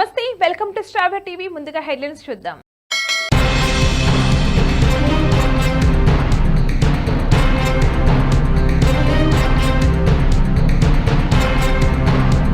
నమస్తే welcome to star TV. ముందుగా headlines చూద్దాం.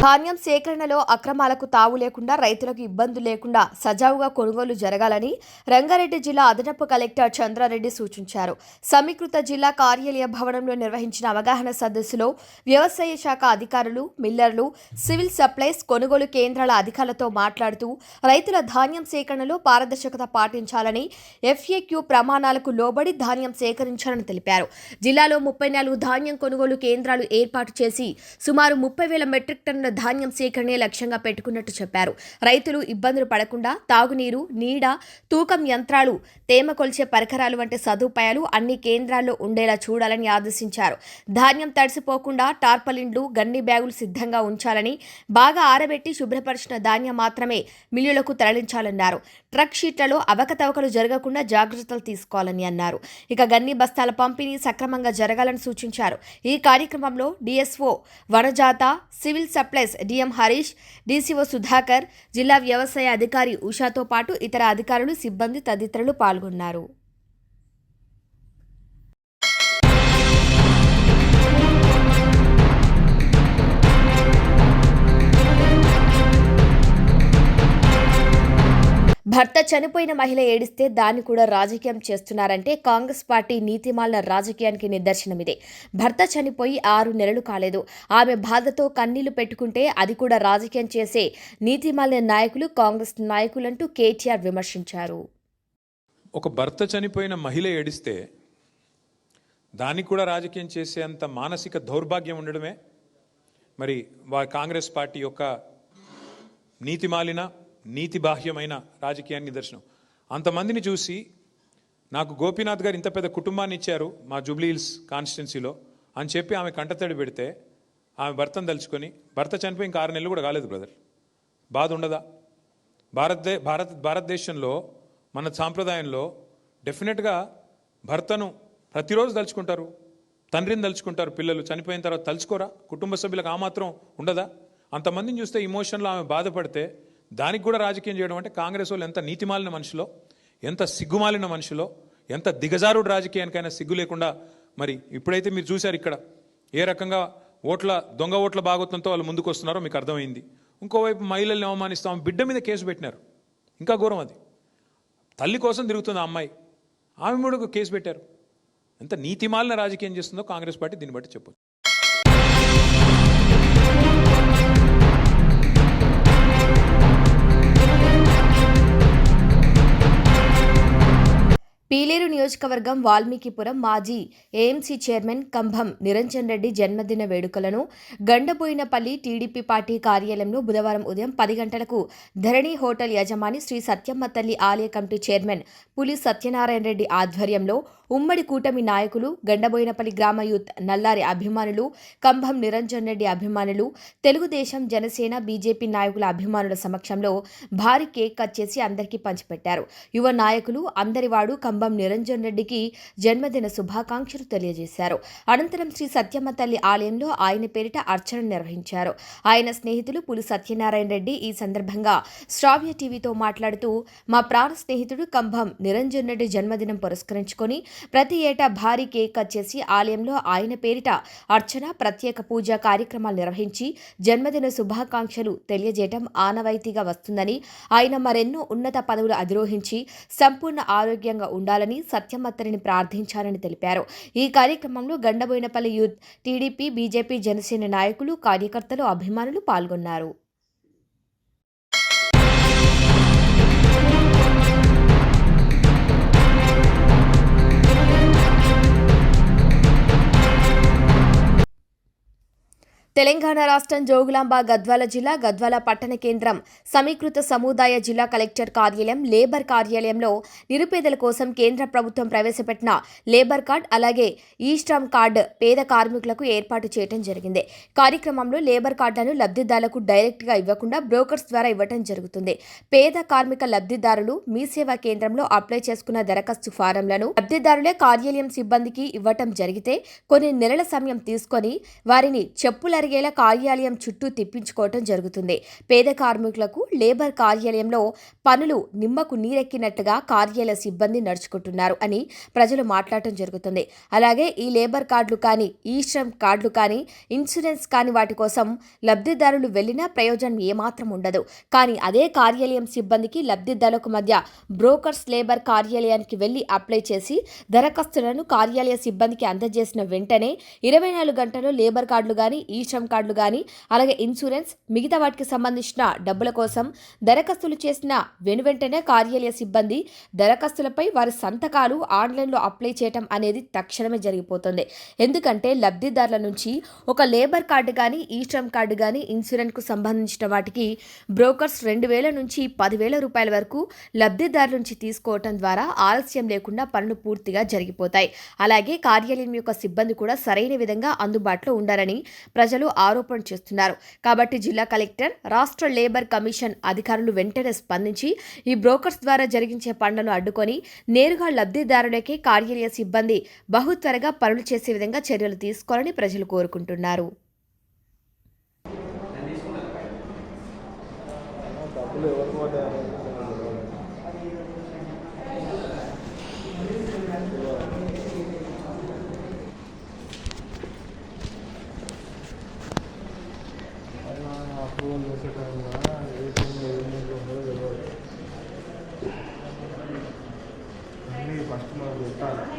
ధాన్యం సేకరణలో అక్రమాలకు తావు లేకుండా రైతులకు ఇబ్బందులు లేకుండా సజావుగా కొనుగోలు జరగాలని రంగారెడ్డి జిల్లా అదనపు కలెక్టర్ చంద్రారెడ్డి సూచించారు. సమీకృత జిల్లా కార్యాలయ భవనంలో నిర్వహించిన అవగాహన సదస్సులో వ్యవసాయ శాఖ అధికారులు మిల్లర్లు సివిల్ సప్లైస్ కొనుగోలు కేంద్రాల అధికారులతో మాట్లాడుతూ రైతుల ధాన్యం సేకరణలో పారదర్శకత పాటించాలని ఎఫ్ఏక్యూ ప్రమాణాలకు లోబడి ధాన్యం సేకరించాలని తెలిపారు. జిల్లాలో ముప్పై నాలుగు ధాన్యం కొనుగోలు కేంద్రాలు ఏర్పాటు చేసి సుమారు ముప్పై వేల మెట్రిక్ టన్నుల ధాన్యం సేకరణే లక్ష్యంగా పెట్టుకున్నట్టు చెప్పారు. రైతులు ఇబ్బందులు పడకుండా తాగునీరు నీడ తూకం యంత్రాలు తేమ కొలిచే పరికరాలు వంటి సదుపాయాలు అన్ని కేంద్రాల్లో ఉండేలా చూడాలని ఆదేశించారు. ధాన్యం తడిసిపోకుండా టార్పలిన్లు గన్ని బ్యాగులు సిద్ధంగా ఉంచాలని బాగా ఆరబెట్టి శుభ్రపరిచిన ధాన్యం మాత్రమే మిల్లులకు తరలించాలన్నారు. ట్రక్ షీట్లలో అవకతవకలు జరగకుండా జాగ్రత్తలు తీసుకోవాలని అన్నారు. ఇక గన్ని బస్తాల పంపిణీ సక్రమంగా జరగాలని సూచించారు. ఈ కార్యక్రమంలో DSO Vanajatha civil supply Venkatesh DM Harish DCO Sudhakar జిల్లా వ్యవసాయ అధికారి ఉషాతో పాటు ఇతర అధికారులు సిబ్బంది తదితరులు పాల్గొన్నారు. భర్త చనిపోయిన మహిళ ఏడిస్తే దాన్ని కూడా రాజకీయం చేస్తున్నారంటే కాంగ్రెస్ పార్టీ నీతిమాలిన రాజకీయానికి నిదర్శనమిదే. భర్త చనిపోయి ఆరు నెలలు కాలేదు. ఆమె బాధతో కన్నీళ్ళు పెట్టుకుంటే అది కూడా రాజకీయం చేసే నీతిమాలిన నాయకులు కాంగ్రెస్ నాయకులంటూ కేటీఆర్ విమర్శించారు. ఒక భర్త చనిపోయిన మహిళ ఏడిస్తే దానికి కూడా రాజకీయం చేసేంత మానసిక దౌర్భాగ్యం ఉండడమే? మరి వా కాంగ్రెస్ పార్టీ యొక్క నీతిమాలిన నీతి బాహ్యమైన రాజకీయాన్ని నిదర్శనం. అంతమందిని చూసి నాకు గోపీనాథ్ గారు ఇంత పెద్ద కుటుంబాన్ని ఇచ్చారు మా జూబ్లీ హిల్స్ కాన్స్టిట్యున్సీలో అని చెప్పి ఆమె కంటతడి పెడితే ఆమె భర్తను తలుచుకొని భర్త చనిపోయి ఇంకా ఆరు నెలలు కూడా కాలేదు బ్రదర్. బాధ ఉండదా? భారతదే భారత్ భారతదేశంలో మన సాంప్రదాయంలో డెఫినెట్గా భర్తను ప్రతిరోజు తలుచుకుంటారు. తండ్రిని తలుచుకుంటారు పిల్లలు. చనిపోయిన తర్వాత తలుచుకోరా? కుటుంబ సభ్యులకు ఆ మాత్రం ఉండదా? అంతమందిని చూస్తే ఇమోషన్లో ఆమె బాధపడితే దానికి కూడా రాజకీయం చేయడం అంటే కాంగ్రెస్ వాళ్ళు ఎంత నీతిమాలిన మనుషులో ఎంత సిగ్గుమాలిన మనుషులో ఎంత దిగజారుడు రాజకీయానికైనా సిగ్గు లేకుండా మరి ఇప్పుడైతే మీరు చూశారు ఇక్కడ ఏ రకంగా ఓట్ల దొంగ ఓట్ల భాగోత్వంతో వాళ్ళు ముందుకు వస్తున్నారో మీకు అర్థమైంది. ఇంకోవైపు మహిళల్ని అవమానిస్తాం బిడ్డ మీద కేసు పెట్టినారు. ఇంకా ఘోరం అది. తల్లి కోసం తిరుగుతుంది ఆ అమ్మాయి. ఆమె కూడా కేసు పెట్టారు. ఎంత నీతిమాలిన రాజకీయం చేస్తుందో కాంగ్రెస్ పార్టీ దీన్ని బట్టి చెప్పొచ్చు. పీలేరు నియోజకవర్గం వాల్మీకిపురం మాజీ ఏఎంసీ చైర్మన్ కంభం నిరంజన్ రెడ్డి జన్మదిన వేడుకలను గండబోయినపల్లి టీడీపీ పార్టీ కార్యాలయంలో బుధవారం ఉదయం పది గంటలకు ధరణి హోటల్ యజమాని శ్రీ సత్యమ్మ తల్లి ఆలయ కమిటీ చైర్మన్ పులి సత్యనారాయణ రెడ్డి ఆధ్వర్యంలో ఉమ్మడి కూటమి నాయకులు గండబోయినపల్లి గ్రామ యూత్ నల్లారి అభిమానులు కంభం నిరంజన్ రెడ్డి అభిమానులు తెలుగుదేశం జనసేన బీజేపీ నాయకుల అభిమానుల సమక్షంలో భారీ కేక్ కట్ చేసి అందరికీ పంచిపెట్టారు. యువ నాయకులు అందరివాడు కంభం నిరంజన్ రెడ్డికి జన్మదిన శుభాకాంక్షలు తెలియజేశారు. అనంతరం శ్రీ సత్యమ్మ తల్లి ఆలయంలో ఆయన పేరిట అర్చన నిర్వహించారు. ఆయన స్నేహితులు పులి సత్యనారాయణ రెడ్డి ఈ సందర్భంగా శ్రావ్య టీవీతో మాట్లాడుతూ మా ప్రాణ స్నేహితుడు కంభం నిరంజన్ రెడ్డి జన్మదినం పురస్కరించుకొని ప్రతి ఏటా భారీ కేక్ కట్ చేసి ఆలయంలో ఆయన పేరిట అర్చన ప్రత్యేక పూజా కార్యక్రమాలు నిర్వహించి జన్మదిన శుభాకాంక్షలు తెలియజేయటం ఆనవాయితీగా వస్తుందని ఆయన మరెన్నో ఉన్నత పదవులు అధిరోహించి సంపూర్ణ ఆరోగ్యంగా ఉండాలని సత్యమత్తరిని ప్రార్థించాలని తెలిపారు. ఈ కార్యక్రమంలో Gandaboinapalli youth TDP BJP Janasena నాయకులు కార్యకర్తలు అభిమానులు పాల్గొన్నారు. తెలంగాణ రాష్ట్రం జోగులాంబ గద్వాల జిల్లా గద్వాల పట్టణ కేంద్రం సమీకృత సముదాయ జిల్లా కలెక్టర్ కార్యాలయం లేబర్ కార్యాలయంలో నిరుపేదల కోసం కేంద్ర ప్రభుత్వం ప్రవేశపెట్టిన లేబర్ కార్డ్ అలాగే ఈస్ట్రామ్ కార్డు పేద కార్మికులకు ఏర్పాటు చేయడం జరిగింది. కార్యక్రమంలో లేబర్ కార్డులను లబ్ధిదారులకు డైరెక్ట్గా ఇవ్వకుండా బ్రోకర్స్ ద్వారా ఇవ్వడం జరుగుతుంది. పేద కార్మిక లబ్ధిదారులు మీ సేవా కేంద్రంలో అప్లై చేసుకున్న దరఖాస్తు ఫారంలను లబ్ధిదారులే కార్యాలయం సిబ్బందికి ఇవ్వటం జరిగితే కొన్ని నెలల సమయం తీసుకొని వారిని చెప్పులరి నాలుగేళ్ళ కార్యాలయం చుట్టూ తిప్పించుకోవటం జరుగుతుంది. పేద కార్మికులకు లేబర్ కార్యాలయంలో పనులు నిమ్మకు నీరెక్కినట్టుగా కార్యాలయ సిబ్బంది నడుచుకుంటున్నారు అని ప్రజలు మాట్లాడటం జరుగుతుంది. అలాగే ఈ లేబర్ కార్డులు కానీ ఈ శ్రమ్ కార్డులు కానీ ఇన్సూరెన్స్ కానీ వాటి కోసం లబ్ధిదారులు వెళ్ళినా ప్రయోజనం ఏమాత్రం ఉండదు. కానీ అదే కార్యాలయం సిబ్బందికి లబ్ధిదారులకు మధ్య బ్రోకర్స్ లేబర్ కార్యాలయానికి వెళ్ళి అప్లై చేసి దరఖాస్తులను కార్యాలయ సిబ్బందికి అందజేసిన వెంటనే ఇరవై నాలుగు గంటల్లో లేబర్ కార్డులు కానీ ఈ శ్రమ్ కార్డులు కానీ అలాగే ఇన్సూరెన్స్ మిగతా వాటికి సంబంధించిన డబ్బుల కోసం దరఖాస్తులు చేసిన వెనువెంటనే కార్యాలయ సిబ్బంది దరఖాస్తులపై వారి సంతకాలు ఆన్లైన్లో అప్లై చేయటం అనేది తక్షణమే జరిగిపోతుంది. ఎందుకంటే లబ్ధిదారుల నుంచి ఒక లేబర్ కార్డు కానీ ఈ శ్రమ్ కార్డు కానీ ఇన్సూరెన్స్కు సంబంధించిన వాటికి బ్రోకర్స్ రెండు వేల నుంచి పదివేల రూపాయల వరకు లబ్ధిదారుల నుంచి తీసుకోవటం ద్వారా ఆలస్యం లేకుండా పనులు పూర్తిగా జరిగిపోతాయి. అలాగే కార్యాలయం యొక్క సిబ్బంది కూడా సరైన విధంగా అందుబాటులో ఉండాలని ప్రజలు ఆరోపణ చేస్తున్నారు. కాబట్టి జిల్లా కలెక్టర్ రాష్ట్ర లేబర్ కమిషన్ అధికారులు వెంటనే స్పందించి ఈ బ్రోకర్స్ ద్వారా జరిగించే పనులను అడ్డుకొని నేరుగా లబ్ధిదారులకే కార్యాలయ సిబ్బంది బహు త్వరగా పనులు చేసే విధంగా చర్యలు తీసుకోవాలని ప్రజలు కోరుకుంటున్నారు. Done.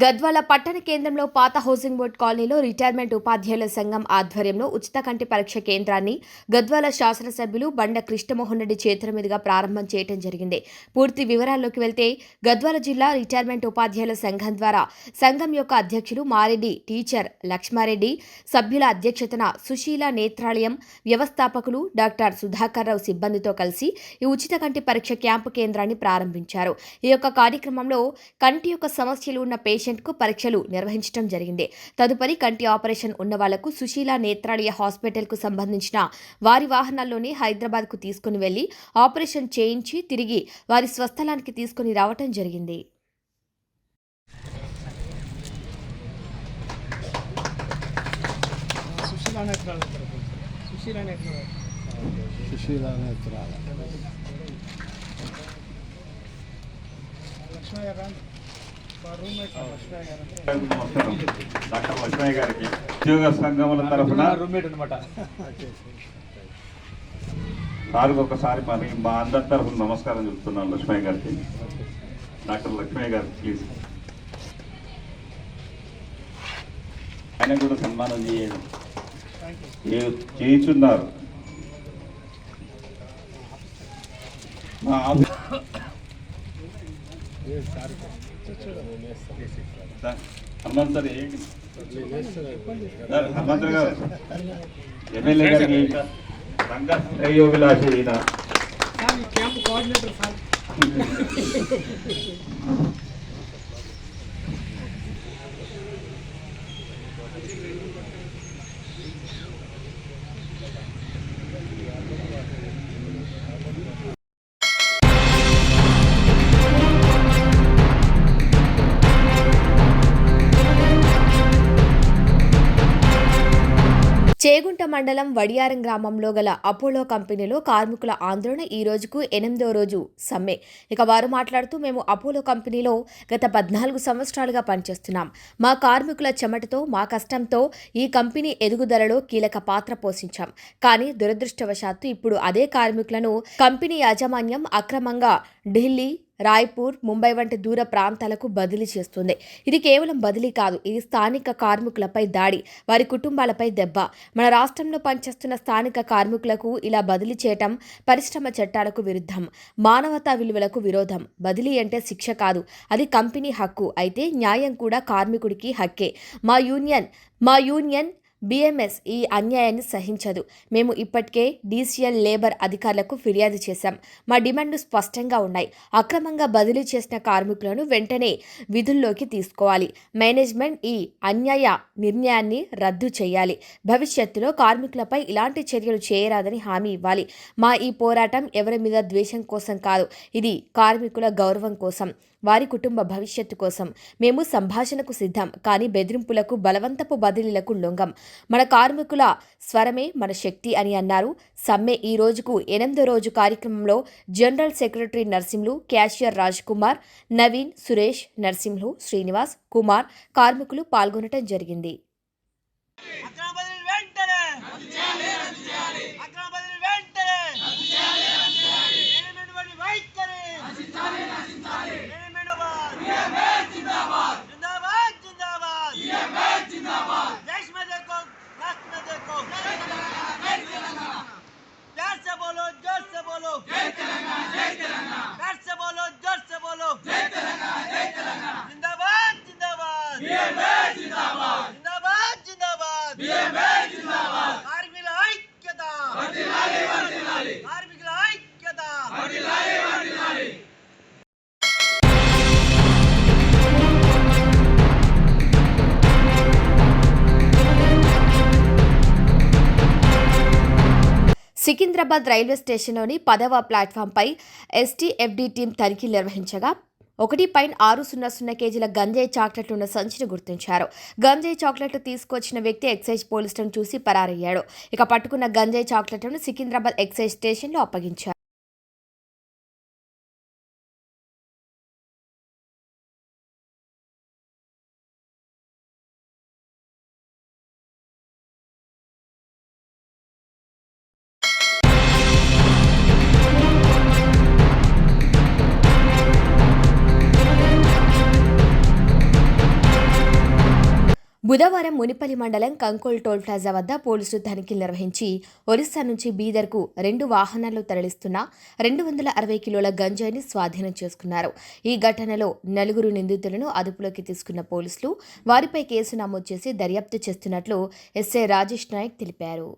గద్వాల పట్టణ కేంద్రంలో పాత హౌసింగ్ బోర్డ్ కాలనీలో రిటైర్మెంట్ ఉపాధ్యాయుల సంఘం ఆధ్వర్యంలో ఉచిత కంటి పరీక్ష కేంద్రాన్ని గద్వాల శాసనసభ్యులు బండ కృష్ణమోహన్ రెడ్డి చేతుల మీదుగా ప్రారంభం చేయడం జరిగింది. పూర్తి వివరాల్లోకి వెళ్తే గద్వాల జిల్లా రిటైర్మెంట్ ఉపాధ్యాయుల సంఘం ద్వారా సంఘం యొక్క అధ్యక్షులు మారెడ్డి టీచర్ లక్ష్మారెడ్డి సభ్యుల అధ్యక్షతన సుశీల నేత్రాలయం వ్యవస్థాపకులు డాక్టర్ సుధాకర్ రావు సిబ్బందితో కలిసి ఈ ఉచిత కంటి పరీక్ష క్యాంపు కేంద్రాన్ని ప్రారంభించారు. ఈ యొక్క కార్యక్రమంలో కంటి యొక్క సమస్యలు ఉన్న పేషెంట్కు పరీక్షలు నిర్వహించడం జరిగింది. తదుపరి కంటి ఆపరేషన్ ఉన్న వాళ్ళకు సుశీల నేత్రాలయ హాస్పిటల్కు సంబంధించిన వారి వాహనాల్లోనే హైదరాబాద్కు తీసుకుని వెళ్ళి ఆపరేషన్ చేయించి తిరిగి వారి స్వస్థలానికి తీసుకుని రావటం జరిగింది. సుశీల లక్ష్మయ్య డాక్టర్ లక్ష్మయ్య గారికి ఉద్యోగ సంఘముల తరఫున రూమ్మేట్ సార్కి ఒకసారి మరి మా అందరి తరఫున నమస్కారం చెప్తున్నాను లక్ష్మయ్య గారికి. డాక్టర్ లక్ష్మయ్య గారు ప్లీజ్. ఆయన కూడా సన్మానం చేయండి. చే- చేయుచున్నారు? మా ఆఫీ- హనుమంత్ సార్ ఏంటి సార్, హనుమంత్ గారు ఎమ్మెల్యే గారికి రంగ శ్రేయోభిలాషి ఈయన సార్ ఈ క్యాంప్ కోఆర్డినేటర్ సార్ మండలం వడియారం గ్రామంలో గల అపోలో కంపెనీలో కార్మికుల ఆందోళన ఈ రోజుకు ఎనిమిదో రోజు సమ్మె. ఇక వారు మాట్లాడుతూ మేము అపోలో కంపెనీలో గత పద్నాలుగు సంవత్సరాలుగా పనిచేస్తున్నాం. మా కార్మికుల చెమటతో మా కష్టంతో ఈ కంపెనీ ఎదుగుదలలో కీలక పాత్ర పోషించాం. కానీ దురదృష్టవశాత్తు ఇప్పుడు అదే కార్మికులను కంపెనీ యాజమాన్యం అక్రమంగా ఢిల్లీ రాయ్పూర్ ముంబై వంటి దూర ప్రాంతాలకు బదిలీ చేస్తుంది. ఇది కేవలం బదిలీ కాదు ఇది స్థానిక కార్మికులపై దాడి వారి కుటుంబాలపై దెబ్బ. మన రాష్ట్రంలో పనిచేస్తున్న స్థానిక కార్మికులకు ఇలా బదిలీ చేయటం పరిశ్రమ చట్టాలకు విరుద్ధం మానవతా విలువలకు విరోధం. బదిలీ అంటే శిక్ష కాదు అది కంపెనీ హక్కు. అయితే న్యాయం కూడా కార్మికుడికి హక్కే. మా యూనియన్ మా యూనియన్ బీఎంఎస్ ఈ అన్యాయాన్ని సహించదు. మేము ఇప్పటికే డీసీఎల్ లేబర్ అధికారులకు ఫిర్యాదు చేశాం. మా డిమాండ్లు స్పష్టంగా ఉన్నాయి. అక్రమంగా బదిలీ చేసిన కార్మికులను వెంటనే విధుల్లోకి తీసుకోవాలి. మేనేజ్మెంట్ ఈ అన్యాయ నిర్ణయాన్ని రద్దు చేయాలి. భవిష్యత్తులో కార్మికులపై ఇలాంటి చర్యలు చేయరాదని హామీ ఇవ్వాలి. మా ఈ పోరాటం ఎవరి మీద ద్వేషం కోసం కాదు. ఇది కార్మికుల గౌరవం కోసం. వారి కుటుంబ భవిష్యత్తు కోసం. మేము సంభాషణకు సిద్ధం కానీ బెదిరింపులకు బలవంతపు బదిలీలకు లొంగం. మన కార్మికుల స్వరమే మన శక్తి అని అన్నారు. సమ్మె ఈ రోజుకు ఎనిమిదో రోజు కార్యక్రమంలో general secretary Narsimhulu cashier Raj Kumar Naveen Suresh Narsimhulu Srinivas Kumar కార్మికులు పాల్గొనటం జరిగింది. అక్రమ బదిలీ వెంటనే అక్రమ సికింద్రాబాద్ రైల్వే స్టేషన్లోని పదవ ప్లాట్ఫామ్పై ఎస్టీఎఫ్డి టీం తనిఖీలు నిర్వహించగా ఒకటి పైన ఆరు సున్నా సున్నా కేజీల గంజాయి చాక్లెట్లు ఉన్న సంచిని గుర్తించారు. గంజాయి చాక్లెట్లు తీసుకొచ్చిన వ్యక్తి ఎక్సైజ్ పోలీసులను చూసి పరారయ్యాడు. ఇక పట్టుకున్న గంజాయి చాక్లెట్లను సికింద్రాబాద్ ఎక్సైజ్ స్టేషన్లో అప్పగించారు. బుధవారం మునిపల్లి మండలం కంకోల్ టోల్ ప్లాజా వద్ద పోలీసులు తనిఖీలు నిర్వహించి ఒరిస్సా నుంచి బీదర్కు రెండు వాహనాల్లో తరలిస్తున్న రెండు వందల అరవై కిలోల గంజాయిని స్వాధీనం చేసుకున్నారు. ఈ ఘటనలో నలుగురు నిందితులను అదుపులోకి తీసుకున్న పోలీసులు వారిపై కేసు నమోదు చేసి దర్యాప్తు చేస్తున్నట్లు ఎస్ఐ రాజేష్ నాయక్ తెలిపారు.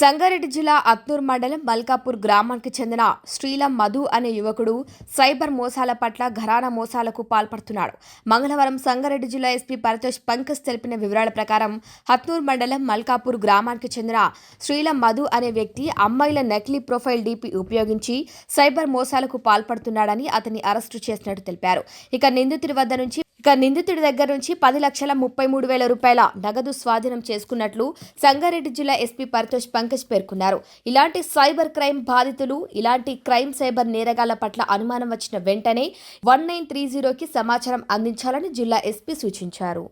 సంగారెడ్డి జిల్లా అత్నూర్ మండలం మల్కాపూర్ గ్రామానికి చెందిన శ్రీలం మధు అనే యువకుడు సైబర్ మోసాల పట్ల ఘరానా మోసాలకు పాల్పడుతున్నాడు. మంగళవారం సంగారెడ్డి జిల్లా ఎస్పీ పరితోష్ పంకజ్ తెలిపిన వివరాల ప్రకారం హత్నూర్ మండలం మల్కాపూర్ గ్రామానికి చెందిన శ్రీలం మధు అనే వ్యక్తి అమ్మాయిల నకిలీ ప్రొఫైల్ డీపీ ఉపయోగించి సైబర్ మోసాలకు పాల్పడుతున్నాడని అతన్ని అరెస్టు చేసినట్టు తెలిపారు. ఇక నిందితుడి వద్ద నుంచి ఇక నిందితుడి దగ్గర నుంచి పది లక్షల ముప్పై మూడు వేల రూపాయల నగదు స్వాధీనం చేసుకున్నట్లు సంగారెడ్డి జిల్లా ఎస్పీ పరితోష్ పంకజ్ పేర్కొన్నారు. ఇలాంటి సైబర్ క్రైమ్ బాధితులు ఇలాంటి క్రైమ్ సైబర్ నేరగాళ్ళ పట్ల అనుమానం వచ్చిన వెంటనే వన్ నైన్ త్రీ జీరోకి సమాచారం అందించాలని జిల్లా ఎస్పీ సూచించారు.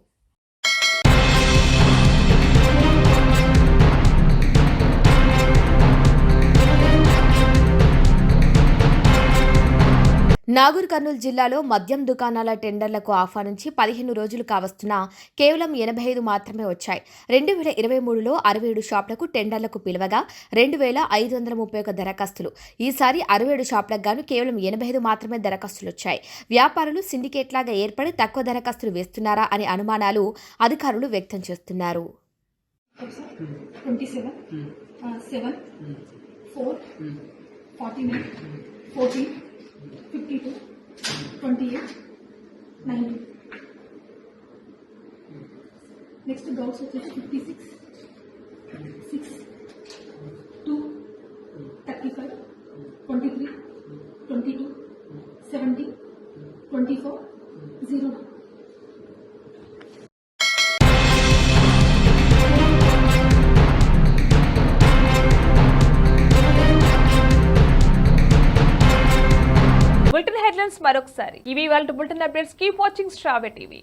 నాగూర్ కర్నూలు జిల్లాలో మద్యం దుకాణాల టెండర్లకు ఆహ్వానించి పదిహేను రోజులు కావస్తున్నా కేవలం ఎనభై ఐదు మాత్రమే వచ్చాయి. రెండు వేల ఇరవై మూడులో అరవై ఏడు షాపులకు టెండర్లకు పిలవగా రెండు వేల ఐదు వందల ముప్పై ఒక దరఖాస్తులు. ఈసారి అరవై ఏడు షాపులకు గాను కేవలం ఎనభై ఐదు మాత్రమే దరఖాస్తులు వచ్చాయి. వ్యాపారులు సిండికేట్ లాగా ఏర్పడి తక్కువ దరఖాస్తులు వేస్తున్నారా అనే అనుమానాలు అధికారులు వ్యక్తం చేస్తున్నారు. Fourteen fifty two twenty eight ninety next gouts వచ్చేసి fifty six six two thirty five twenty three twenty two seventy twenty four zero మరొకసారి. ఇవి వాళ్ళ బులెటిన్ అప్డేట్స్. కీప్ వాచింగ్ స్ట్రాబె టీవీ.